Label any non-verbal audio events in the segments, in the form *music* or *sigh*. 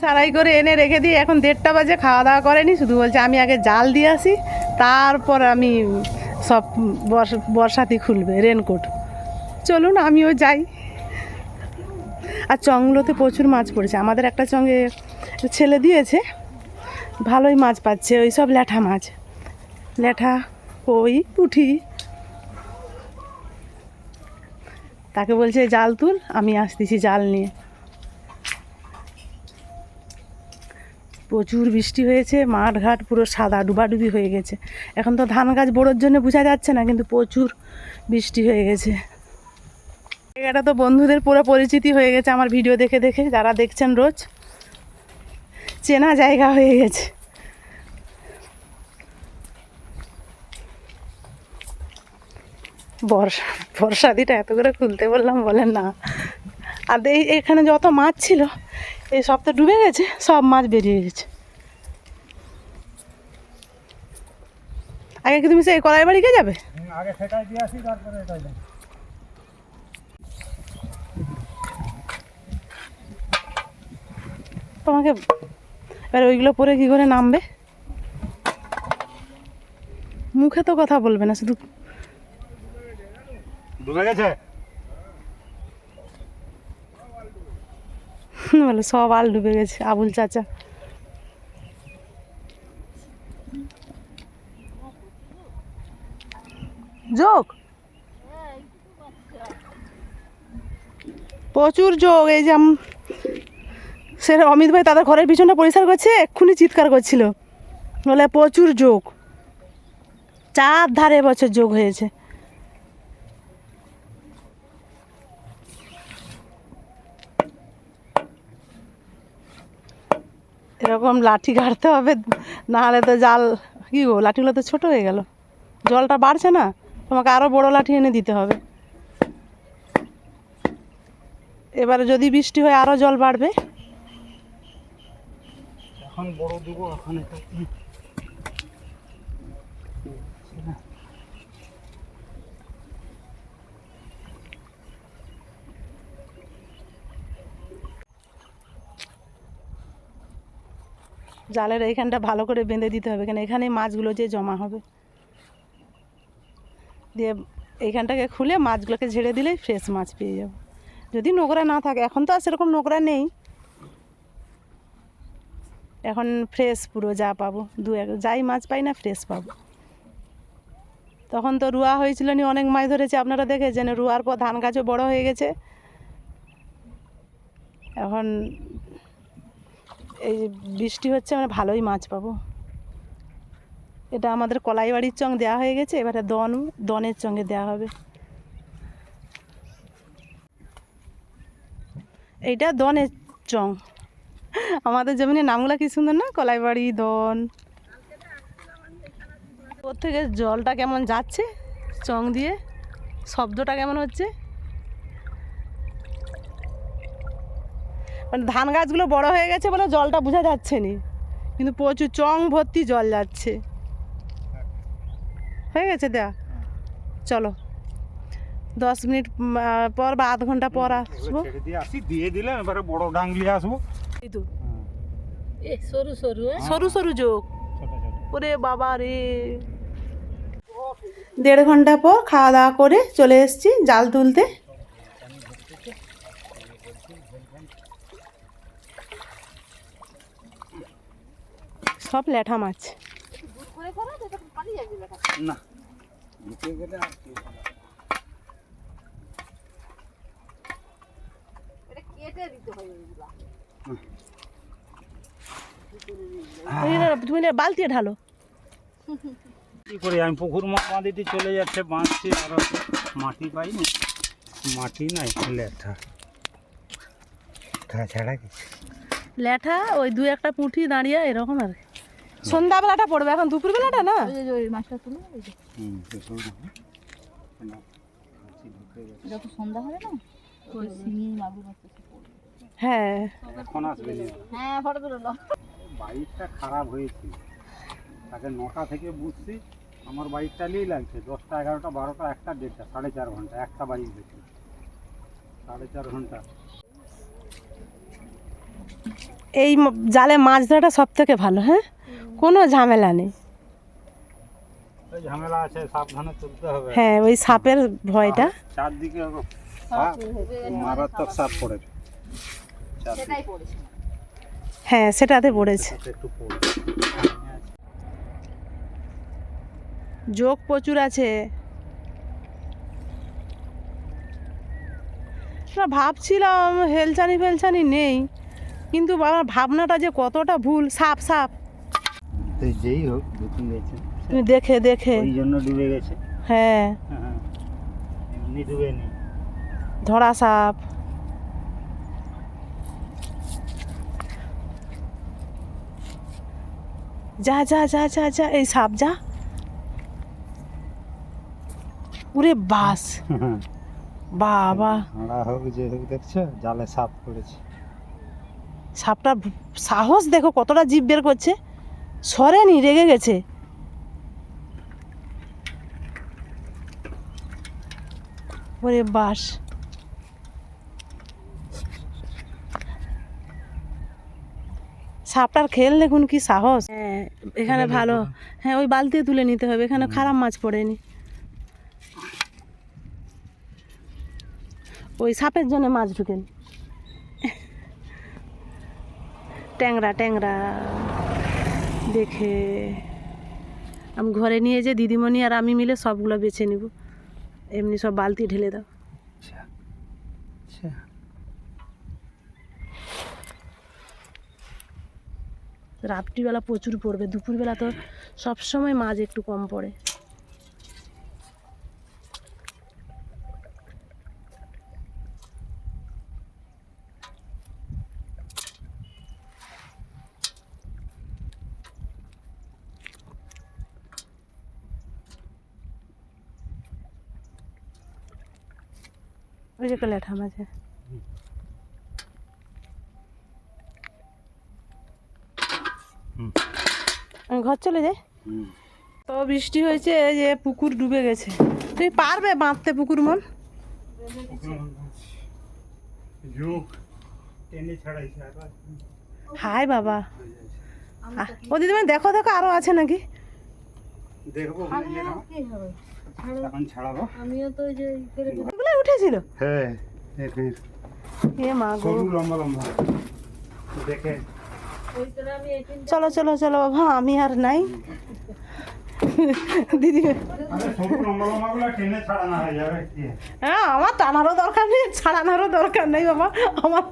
সারাই করে এনে রেখে দিই এখন দেড়টা বাজে খাওয়া দাওয়া করেনি, শুধু বলছে আমি আগে জাল দিয়ে আসি, তারপর আমি সব বর্ষ- বর্ষাতি খুলবে, রেনকোট। চলুন আমিও যাই। আর চংগুলোতে প্রচুর মাছ পড়েছে, আমাদের একটা চঙ্গে ছেলে দিয়েছে, ভালোই মাছ পাচ্ছে, ওই সব ল্যাঠা মাছ। ল্যাঠা, কই পুঁটি তাকে বলছে, জাল তুল, আমি আসতেছি জাল নিয়ে। প্রচুর বৃষ্টি হয়েছে মাঠ ঘাট পুরো সাদা ডুবাডুবি হয়ে গেছে। এখন তো ধান গাছ বড়োর জন্য বোঝা যাচ্ছে না, কিন্তু প্রচুর বৃষ্টি হয়ে গেছে। জায়গাটা তো বন্ধুদের পুরো পরিচিতি হয়ে গেছে আমার ভিডিও দেখে দেখে, যারা দেখছেন রোজ। চেনা জায়গা হয়ে গেছে। বর্ষা, বর্ষাদিটা এত করে খুলতে বললাম, বলেন না। আর এই এখানে যত মাছ ছিল এই সব তো ডুবে গেছে সব মাছ বেরিয়ে গেছে। আগে কি তুমি সেই কলাই বাড়িকে যাবে? আগে সেটাই দিয়ে আসি তারপরে এটাই তোমাকে এবার ওইগুলো পরে কি করে নামবে? মুখে তো কথা বলবে না শুধু ডুবে গেছে? *laughs* বলে, সব আল ডুবে গেছে, আবুল চাচা। যোগ? প্রচুর যোগ, এই যে সে অমিত ভাই তাদের ঘরের পিছনটা পরিষ্কার করছে, এক্ষুনি চিৎকার করছিল। বলে, প্রচুর যোগ। চার ধারে বছর যোগ হয়েছে। এরকম লাঠি গাড়তে হবে, নাহলে তো জাল, কি গো, লাঠিগুলো তো ছোট হয়ে গেল। জলটা বাড়ছে না, তোমাকে আরও বড় লাঠি এনে দিতে হবে। এবারে যদি বৃষ্টি হয় আরও জল বাড়বে। এখন বড় দেবো জালের এইখানটা ভালো করে বেঁধে দিতে হবে, কেন এখানে মাছগুলো যে জমা হবে। দিয়ে এইখানটাকে খুলে মাছগুলোকে ঝেড়ে দিলেই ফ্রেশ মাছ পেয়ে যাব। যদি নোংরা না থাকে, এখন তো আর সেরকম নোংরা নেই। এখন ফ্রেশ পুরো যা পাবো, দু এক, যাই মাছ পাই না, ফ্রেশ পাবো। তখন তো রুয়া হয়েছিল নি, অনেক মাছ ধরেছে, আপনারা দেখেছেন, রুয়ার পর ধান গাছও বড় হয়ে গেছে। এখন এই বৃষ্টি হচ্ছে, আমরা ভালোই মাছ পাবো। এটা আমাদের কলাই বাড়ির চং দেওয়া হয়ে গেছে, এবারে দন, দনের চঙ্গে দেওয়া হবে। এইটা দনের চং। আমাদের জমিনের নামগুলো কি সুন্দর না? কলাইবাড়ি, দন। ওর থেকে জলটা কেমন যাচ্ছে চং দিয়ে? শব্দটা কেমন হচ্ছে? মানে ধান গাছগুলো বড় হয়ে গেছে বলে জলটা বোঝা যাচ্ছে নি। কিন্তু প্রচুর চং ভর্তি জল যাচ্ছে। হয়ে গেছে দেয়া? চলো। দশ মিনিট পর বা আধ ঘণ্টা পর আসব। দিয়ে দিলে এবারে বড় ডাংলি আসব। এই তো। এ সরু সরু হ্যাঁ? সরু সরু যোগ। ওরে বাবা রে। দেড় ঘণ্টা পর খাওয়া দাওয়া করে চলে এসেছি জাল তুলতে। সব ল্যাঠা মাছ। না ঢুকে গেলে আর কি হবে? এটা কেটে দিতে হবে এগুলা এই না, তুমি বালতি ঢালো। কি করে আমি পুকুর মাছ বাঁধিতে চলে যাচ্ছে বাঁধছি আর মাটি পাইনি। মাটি নাই লেঠা তাছাড়া কিছু ল্যাঠা ওই দু একটা পুঁটি দাঁড়িয়ে এরকম আর কি। সন্ধ্যাবেলাটা পড়বে এখন দুপুরবেলাটা না? ওই মাছটা তুলে না। না, মাছি ঢুকে গেছে। যখন সন্ধ্যা হবে না? ওই শিঙি মাগুর মাছ হ্যাঁ। এখন আসবে না। হ্যাঁ ফটো তুলে নাও। বাইকটা খারাপ হয়েছে। তাকে নটা থেকে বুঝছি আমার বাইক চালিয়েই লাগছে। দশটা এগারোটা বারোটা একটা দেড়টা সাড়ে চার ঘণ্টা একটা বাইক দেখি। সাড়ে চার ঘণ্টা। এই জালে মাছ ধরাটা সব থেকে ভালো হ্যাঁ? কোনো ঝামেলা নেই। ঝামেলা আছে সাবধানে তুলতে হবে। হ্যাঁ ওই সাপের ভয়টা। চারদিকে সাপ, মারাত্মক পড়েছে হ্যাঁ সেটাতে পড়েছে। যোগ প্রচুর আছে। ভাবছিলাম হেলচানি ফেলচানি নেই। কিন্তু আমার ভাবনাটা যে কতটা ভুল সাপ সাপ। যেই হোক তুমি দেখে দেখে। ওই জন্য ডুবে গেছে। হ্যাঁ। হ্যাঁ এমনি ডুবে নি ধরা সাপ। যা যা যা যা যা এই সাপ যা। উরে বাস। বাবা। হাঁড়া হোক যে হোক দেখছ? জালে সাপ পড়েছে। সাপটার ভ- সাহস দেখো কতটা জিভ বের করছে। সরেনি রেগে গেছে। ওরে বাস। সাপটার খেল দেখুন কি সাহস। হ্যাঁ এখানে ভালো। হ্যাঁ ওই বালতি তুলে নিতে হবে। এখানে খারাপ মাছ পড়েনি। ওই সাপের জন্য মাছ ঢুকেন। ট্যাংরা ট্যাংরা। দেখে আমি ঘরে নিয়ে যে দিদিমণি আর আমি মিলে সবগুলো বেছে নিব। এমনি সব বালতি ঢেলে দাও। আচ্ছা আচ্ছা। রাত্রিবেলা প্রচুর পড়বে দুপুরবেলা তো সব সময় মাছ একটু কম পড়ে। ওই যে লেঠা মাঝে। হুম। আমি ঘর চলে যাই তো বৃষ্টি হয়েছে এই যে পুকুর ডুবে গেছে। তুমি পারবে বাঁধতে পুকুর মন? যোগ টেনে ছাড়াইছে আবার। হাই বাবা। ও দিদিমা দেখো দেখো আরও আছে নাকি? দেখব ছাড়াবো। আমিও তো যে উঠেছিল? হ্যাঁ এখানে এ মা গো। লম্বা লম্বা। দেখে। ওই করে আমি এখানে চলো চলো চলো বাবা আমি আর নাই। দিদি। হয়ে? হ্যাঁ আমার টানারও দরকার নেই ছাড়ানোরও দরকার নেই বাবা আমার।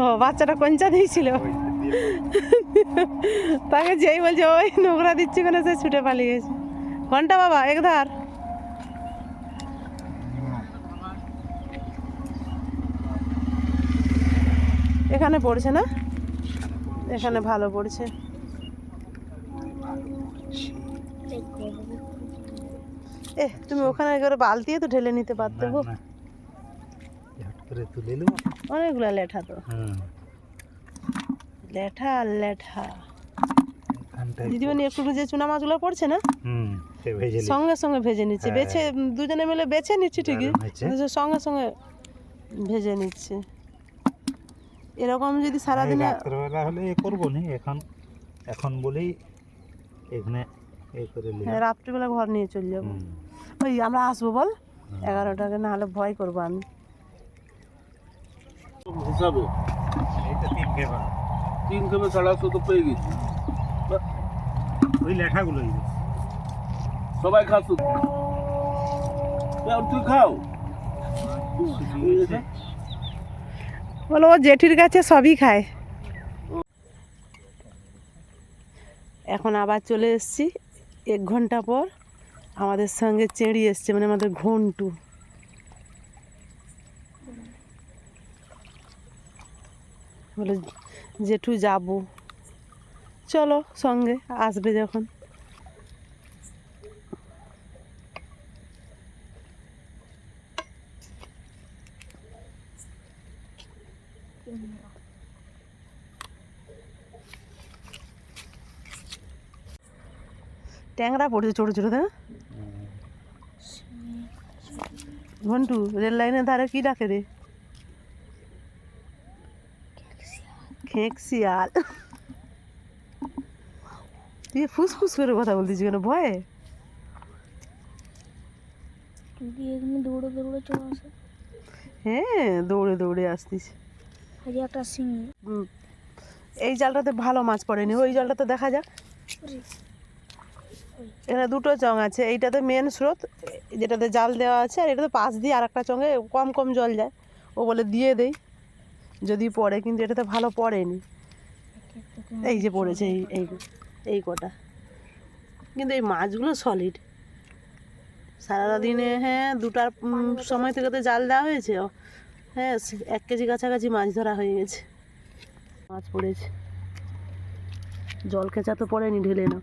ও বাচ্চাটা কঞ্চা দিয়েছিল? তাকে যেই বলছে ওই নোংরা দিচ্ছি কেন? সে ছুটে পালিয়ে গেছে। ঘণ্টা বাবা একধার এখানে পড়ছে না? এখানে ভালো পড়ছে। এ তুমি ওখানে করে বালতিয়ে তো ঢেলে নিতে পারতে গো করে তুলে নেব। অনেকগুলো লেঠা তো। লেঠা আর লেঠা। দিদিমণি একটু যে চুনা মাছগুলো পড়ছে না। সঙ্গে সঙ্গে ভেজে নিচ্ছে। হ্যাঁ। বেছে দুজনে মিলে বেছে নিচ্ছি ঠিকই। সঙ্গে সঙ্গে ভেজে নিচ্ছে। এরকম যদি সারাদিনে রাত্রেবেলা হলে এ করব নি। এখন এখন বলেই এখানে এ করে হ্যাঁ, রাত্রিবেলা ঘর নিয়ে চলে যাব। ওই আমরা আসব বল? এগারোটাকে না হলে ভয় করব আমি। হিসাবে। তিন খেপে। তো পেয়ে গেছি। ওই লেঠাগুলোই সবাই খাস তুই খাও। বলো ও জেঠির কাছে সবই খায়। এখন আবার চলে এসেছি এক ঘণ্টা পর আমাদের সঙ্গে চেড়ি এসছে মানে আমাদের ঘন্টু। বলে জেঠু যাব। চলো সঙ্গে আসবে যখন। ট্যাংরা পড়েছে ছোটো ছোটো ঘন্টু রেল লাইনের ধারে কি ডাকে রে? খেক শিয়াল তুই ফুসফুস করে কথা বলতেছিস কেন? ভয়ে? দৌড়ে দৌড়ে চলে আসে। হ্যাঁ দৌড়ে দৌড়ে আসতিস একটা সিঙ্গি এই জালটাতে ভালো মাছ পড়েনি। ওই জালটাতে দেখা যাক। এখানে দুটো চং আছে। এইটাতে মেন স্রোত যেটাতে জাল দেওয়া আছে আর এটাতে পাশ দিয়ে আর একটা চঙে কম কম জল যায়। ও বলে দিয়ে দেই। যদি পড়ে কিন্তু এটাতে ভালো পড়েনি। এই যে পড়েছে এই এই এই কটা। কিন্তু এই মাছগুলো সলিড সারা দিনে হ্যাঁ দুটার সময় থেকে তো জাল দেওয়া হয়েছে। হ্যাঁ এক কেজি কাছাকাছি মাছ ধরা হয়ে গেছে। মাছ পড়েছে। জল খেঁচা তো পড়েনি ঢেলে না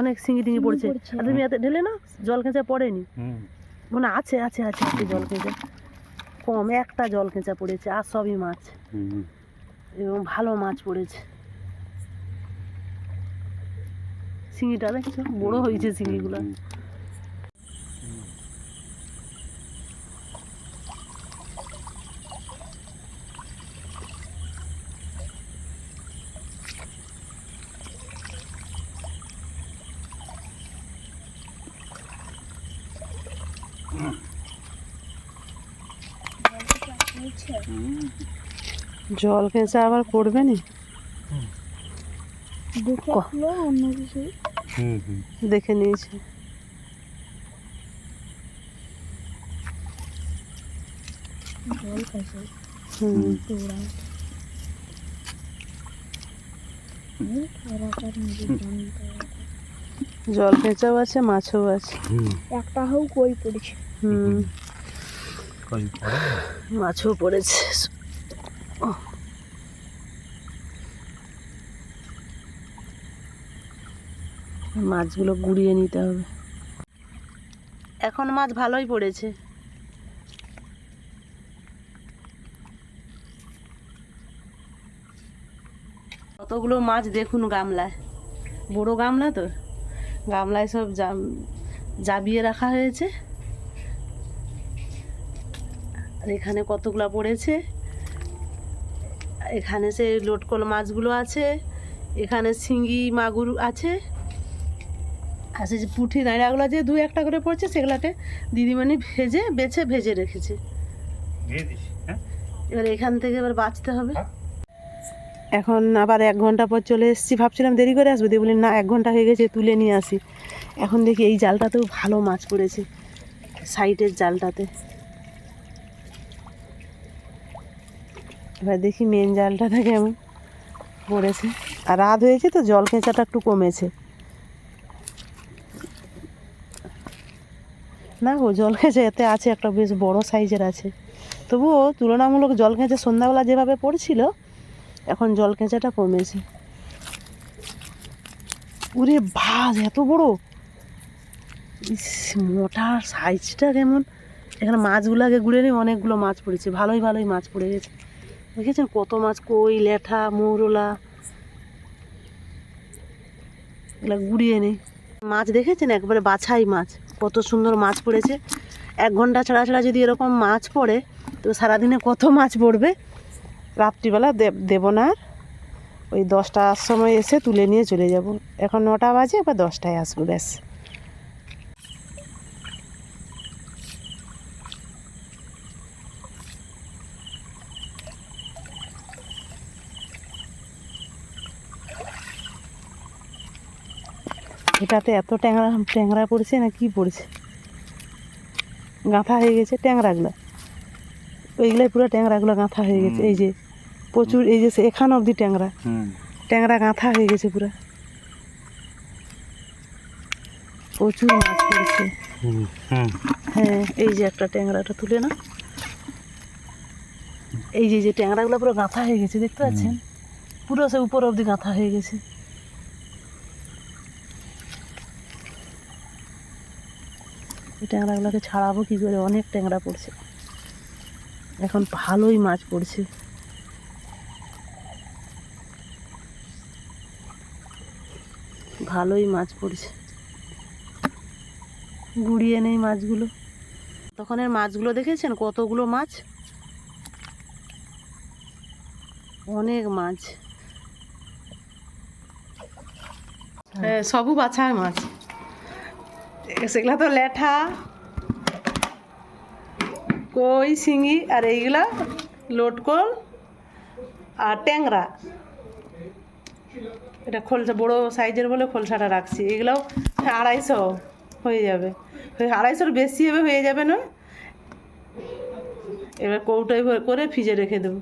অনেক সিঙ্গি টিঙ্গি পড়ছে। আর তুমি এতে ঢেলে না জল কেঁচা পড়েনি। হুম। মানে আছে আছে আছে একটু জল কেঁচা কম একটা জল কেঁচা পড়েছে আর সবই মাছ। এবং ভালো মাছ পড়েছে। শিঙিটা দেখছ? বড় হয়েছে শিঙিগুলো জল কেঁচা আবার পড়বে না? দেখে নিয়েছি। জল কেঁচাও আছে। মাছও আছে। একটা হোক কই পড়েছে? হুম। মাছও পড়েছে। মাছগুলো গুড়িয়ে নিতে হবে। এখন মাছ ভালোই পড়েছে। কতগুলো মাছ দেখুন গামলায়। বড় গামলা তো? গামলায় সব জাবিয়ে রাখা হয়েছে। আর এখানে কতগুলা পড়েছে? এখানে সে লোটকল মাছগুলো আছে। এখানে শিঙ্গি মাগুর আছে। আর সে যে পুঁঠি দাঁড়াগুলো যে দু একটা করে পড়ছে সেগুলাকে দিদিমণি ভেজে বেছে ভেজে রেখেছে। হ্যাঁ? এবার এখান থেকে এবার বাঁচতে হবে। এখন আবার এক ঘণ্টা পর চলে এসেছি ভাবছিলাম দেরি করে আসব দিয়ে বলি না এক ঘণ্টা হয়ে গেছে তুলে নিয়ে আসি। এখন দেখি এই জালটাতেও ভালো মাছ পড়েছে সাইডের জালটাতে। এবার দেখি মেন জালটাতে কেমন পড়েছে। আর রাত হয়েছে তো জল খেঁচাটা একটু কমেছে। না গো জল খেঁচে এতে আছে একটা বেশ বড় সাইজের আছে। তবুও তুলনামূলক জল খেঁচে সন্ধ্যাবেলা যেভাবে পড়ছিল, এখন জল কেঁচাটা কমেছে। উরে ভাজ এত বড়? ইস, মোটা সাইজটা কেমন? এখানে মাছগুলোকে গুড়ে নিয়ে অনেকগুলো মাছ পড়েছে, ভালোই ভালোই মাছ পড়ে গেছে। দেখেছেন কত মাছ? কই ল্যাঠা মৌরলা, এগুলো গুড়িয়ে নেই মাছ দেখেছেন? একবারে বাছাই মাছ। কত সুন্দর মাছ পড়েছে। এক ঘণ্টা ছাড়া ছাড়া যদি এরকম মাছ পড়ে, তো সারাদিনে কত মাছ পড়বে? রাত্রিবেলা দেব না। ওই দশটার সময় এসে তুলে নিয়ে চলে যাব। এখন নটা বাজে বা দশটায় আসব, ব্যাস। এটাতে এত ট্যাংরা ট্যাংরা পড়েছে না কি পড়েছে? গাঁথা হয়ে গেছে ট্যাংরাগুলো। ওইগুলাই পুরো ট্যাংরাগুলো গাঁথা হয়ে গেছে। এই যে প্রচুর এই যে এখান অবধি ট্যাংরা। ট্যাংরা গাঁথা হয়ে গেছে পুরো। প্রচুর মাছ পড়েছে। হ্যাঁ এই যে একটা ট্যাংরাটা তুলে না এই যে যে ট্যাংরাগুলো পুরো গাঁথা হয়ে গেছে দেখতে পাচ্ছেন? পুরো সে উপর অবধি গাঁথা হয়ে গেছে। এই ট্যাংরাগুলোকে ছাড়াবো কি করে? অনেক ট্যাংরা পড়ছে। এখন ভালোই মাছ পড়ছে। ভালোই মাছ পড়ছে। গুড়িয়ে নেই মাছগুলো। তখনের মাছগুলো দেখেছেন? কতগুলো মাছ? অনেক মাছ। হ্যাঁ সবু বাছা মাছ। সেগুলা তো ল্যাঠা কই, শিঙি, আর এইগুলা লটকল আর ট্যাংরা। এটা খোলসা বড় সাইজের বলে খোলসাটা রাখছি। এগুলাও আড়াইশো হয়ে যাবে। আড়াইশোর বেশি হবে, হয়ে যাবে না। এবার ভরে করে ফ্রিজে রেখে দেবো।